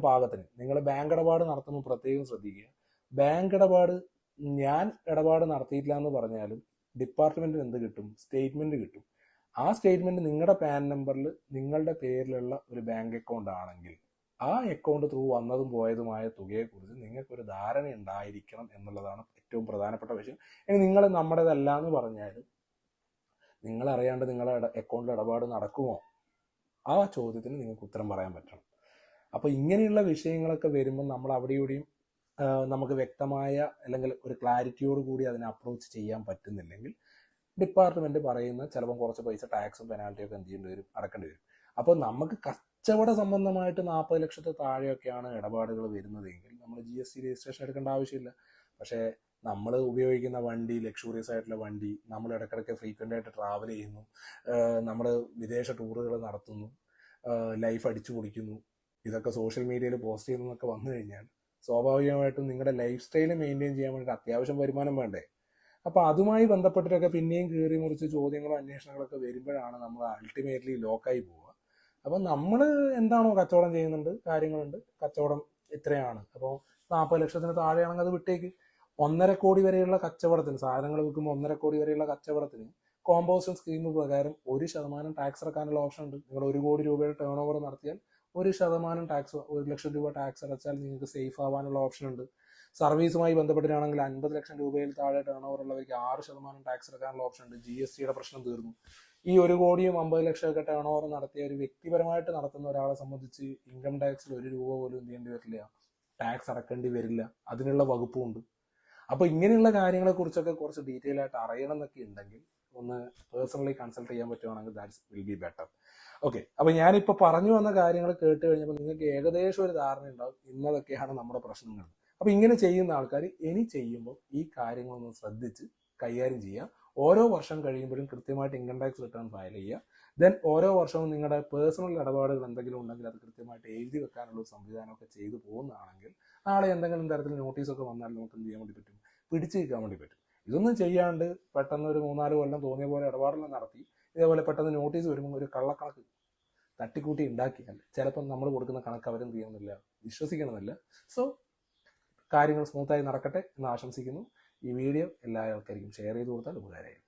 പാകത്തിന്. നിങ്ങൾ ബാങ്ക് ഇടപാട് നടത്തുമ്പോൾ പ്രത്യേകം ശ്രദ്ധിക്കുക. ബാങ്ക് ഇടപാട് ഞാൻ ഇടപാട് നടത്തിയിട്ടില്ല എന്ന് പറഞ്ഞാലും ഡിപ്പാർട്ട്മെന്റിന് എന്ത് കിട്ടും? സ്റ്റേറ്റ്മെന്റ് കിട്ടും. ആ സ്റ്റേറ്റ്മെന്റ് നിങ്ങളുടെ പാൻ നമ്പറിൽ നിങ്ങളുടെ പേരിലുള്ള ഒരു ബാങ്ക് അക്കൗണ്ട് ആണെങ്കിൽ ആ അക്കൗണ്ട് ത്രൂ വന്നതും പോയതുമായ തുകയെക്കുറിച്ച് നിങ്ങൾക്കൊരു ധാരണ ഉണ്ടായിരിക്കണം എന്നുള്ളതാണ് ഏറ്റവും പ്രധാനപ്പെട്ട വിഷയം. ഇനി നിങ്ങൾ നമ്മുടേതല്ല എന്ന് പറഞ്ഞാൽ നിങ്ങൾ അറിയാണ്ട് നിങ്ങളുടെ അക്കൗണ്ടിൽ ഇടപാട് നടക്കുമോ? ആ ചോദ്യത്തിന് നിങ്ങൾക്ക് ഉത്തരം പറയാൻ പറ്റണം. അപ്പോൾ ഇങ്ങനെയുള്ള വിഷയങ്ങളൊക്കെ വരുമ്പോൾ നമ്മൾ അവിടെ നമുക്ക് വ്യക്തമായ അല്ലെങ്കിൽ ഒരു ക്ലാരിറ്റിയോട് കൂടി അതിനെ അപ്രോച്ച് ചെയ്യാൻ പറ്റുന്നില്ലെങ്കിൽ ഡിപ്പാർട്ട്മെന്റ് പറയുന്ന ചിലപ്പോൾ കുറച്ച് പൈസ ടാക്സും പെനാൽറ്റിയും ഒക്കെ എന്ത് ചെയ്യേണ്ടി വരും? അടക്കേണ്ടി വരും. അപ്പോൾ നമുക്ക് കച്ചവട സംബന്ധമായിട്ട് നാൽപ്പത് ലക്ഷത്തെ താഴെയൊക്കെയാണ് ഇടപാടുകൾ വരുന്നതെങ്കിൽ നമ്മൾ ജി എസ് ടി രജിസ്ട്രേഷൻ എടുക്കേണ്ട ആവശ്യമില്ല. പക്ഷേ നമ്മൾ ഉപയോഗിക്കുന്ന വണ്ടി ലക്ഷൂറിയസ് ആയിട്ടുള്ള വണ്ടി നമ്മൾ ഇടയ്ക്കിടയ്ക്ക് ഫ്രീക്വന്റ് ആയിട്ട് ട്രാവൽ ചെയ്യുന്നു നമ്മൾ വിദേശ ടൂറുകൾ നടത്തുന്നു ലൈഫ് അടിച്ചു പൊളിക്കുന്നു ഇതൊക്കെ സോഷ്യൽ മീഡിയയിൽ പോസ്റ്റ് ചെയ്യുന്നതൊക്കെ വന്നു കഴിഞ്ഞാൽ സ്വാഭാവികമായിട്ടും നിങ്ങളുടെ ലൈഫ് സ്റ്റൈൽ മെയിന്റെയിൻ ചെയ്യാൻ വേണ്ടിയിട്ട് അത്യാവശ്യം വരുമാനം വേണ്ടേ? അപ്പോൾ അതുമായി ബന്ധപ്പെട്ടിട്ടൊക്കെ പിന്നെയും കീറി മുറിച്ച് ചോദ്യങ്ങളും അന്വേഷണങ്ങളൊക്കെ വരുമ്പോഴാണ് നമ്മൾ അൾട്ടിമേറ്റ്ലി ലോക്കായി പോവുക. അപ്പോൾ നമ്മൾ എന്താണോ കച്ചവടം ചെയ്യുന്നുണ്ട് കാര്യങ്ങളുണ്ട് കച്ചവടം ഇത്രയാണ്. അപ്പോൾ നാൽപ്പത് ലക്ഷത്തിന് താഴെയാണെങ്കിൽ അത് വിട്ടേക്ക്. ഒന്നര കോടി വരെയുള്ള കച്ചവടത്തിന് സാധനങ്ങൾ വിൽക്കുമ്പോൾ ഒന്നര കോടി വരെയുള്ള കച്ചവടത്തിന് കോമ്പോസിഷൻ സ്കീം പ്രകാരം ഒരു ശതമാനം ടാക്സ് ഇറക്കാനുള്ള ഓപ്ഷൻ ഉണ്ട്. നിങ്ങൾ ഒരു കോടി രൂപയുടെ ടേൺ ഓവർ നടത്തിയാൽ ഒരു ശതമാനം ടാക്സ് ഒരു ലക്ഷം രൂപ ടാക്സ് അടച്ചാൽ നിങ്ങൾക്ക് സേഫ് ആവാനുള്ള ഓപ്ഷൻ ഉണ്ട്. സർവീസുമായി ബന്ധപ്പെട്ടിട്ടാണെങ്കിൽ അൻപത് ലക്ഷം രൂപയിൽ താഴെ ടേൺ ഓവർ ഉള്ളവർക്ക് ആറ് ശതമാനം ടാക്സ് അടക്കാനുള്ള ഓപ്ഷൻ ഉണ്ട്. ജി എസ് ടിയുടെ പ്രശ്നം തീർന്നു. ഈ ഒരു കോടിയും അമ്പത് ലക്ഷം ഒക്കെ ടേൺ ഓവർ നടത്തിയ ഒരു വ്യക്തിപരമായിട്ട് നടത്തുന്ന ഒരാളെ സംബന്ധിച്ച് ഇൻകം ടാക്സിൽ ഒരു രൂപ പോലും എന്ത് ചെയ്യേണ്ടി വരില്ല. ടാക്സ് അടക്കേണ്ടി വരില്ല. അതിനുള്ള വകുപ്പും ഉണ്ട്. അപ്പോൾ ഇങ്ങനെയുള്ള കാര്യങ്ങളെ കുറിച്ചൊക്കെ കുറച്ച് ഡീറ്റെയിൽ ആയിട്ട് അറിയണം എന്നൊക്കെ ഉണ്ടെങ്കിൽ ഒന്ന് പേഴ്സണലി കൺസൾട്ട് ചെയ്യാൻ പറ്റുവാണെങ്കിൽ that's will be better okay അപ്പൊ ഞാനിപ്പോൾ പറഞ്ഞു വന്ന കാര്യങ്ങൾ കേട്ട് കഴിഞ്ഞപ്പോൾ നിങ്ങൾക്ക് ഏകദേശം ഒരു ധാരണ ഉണ്ടാവും ഇന്നതൊക്കെയാണ് നമ്മുടെ പ്രശ്നങ്ങൾ. അപ്പൊ ഇങ്ങനെ ചെയ്യുന്ന ആൾക്കാർ ഇനി ചെയ്യുമ്പോൾ ഈ കാര്യങ്ങളൊന്ന് ശ്രദ്ധിച്ച് കൈകാര്യം ചെയ്യുക ഓരോ വർഷം കഴിയുമ്പോഴും കൃത്യമായിട്ട് ഇൻകം ടാക്സ് റിട്ടേൺ ഫയൽ ചെയ്യുക. ദെൻ ഓരോ വർഷവും നിങ്ങളുടെ പേഴ്സണൽ ഇടപാടുകൾ എന്തെങ്കിലും ഉണ്ടെങ്കിൽ അത് കൃത്യമായിട്ട് എഴുതി വെക്കാനുള്ള സംവിധാനമൊക്കെ ചെയ്തു പോകുന്നതാണെങ്കിൽ നാളെ എന്തെങ്കിലും തരത്തിൽ നോട്ടീസൊക്കെ വന്നാൽ നമുക്ക് എന്ത് ചെയ്യാൻ വേണ്ടി പറ്റും? പിടിച്ചു നിൽക്കാൻ വേണ്ടി പറ്റും. ഇതൊന്നും ചെയ്യാണ്ട് പെട്ടെന്ന് ഒരു മൂന്നാൽ കൊല്ലം തോന്നിയ പോലെ ഇടപാടെല്ലാം നടത്തി ഇതേപോലെ പെട്ടെന്ന് നോട്ടീസ് വരുമ്പോൾ ഒരു കള്ളക്കണക്ക് തട്ടിക്കൂട്ടി ഉണ്ടാക്കിയാൽ ചിലപ്പം നമ്മൾ കൊടുക്കുന്ന കണക്ക് അവരും ചെയ്യുന്നില്ല വിശ്വസിക്കണമെന്നില്ല സോ കാര്യങ്ങൾ സ്മൂത്തായി നടക്കട്ടെ എന്ന് ആശംസിക്കുന്നു. ഈ വീഡിയോ എല്ലാ ആൾക്കാർക്കും ഷെയർ ചെയ്ത് കൊടുത്താൽ ഉപകാരമായി.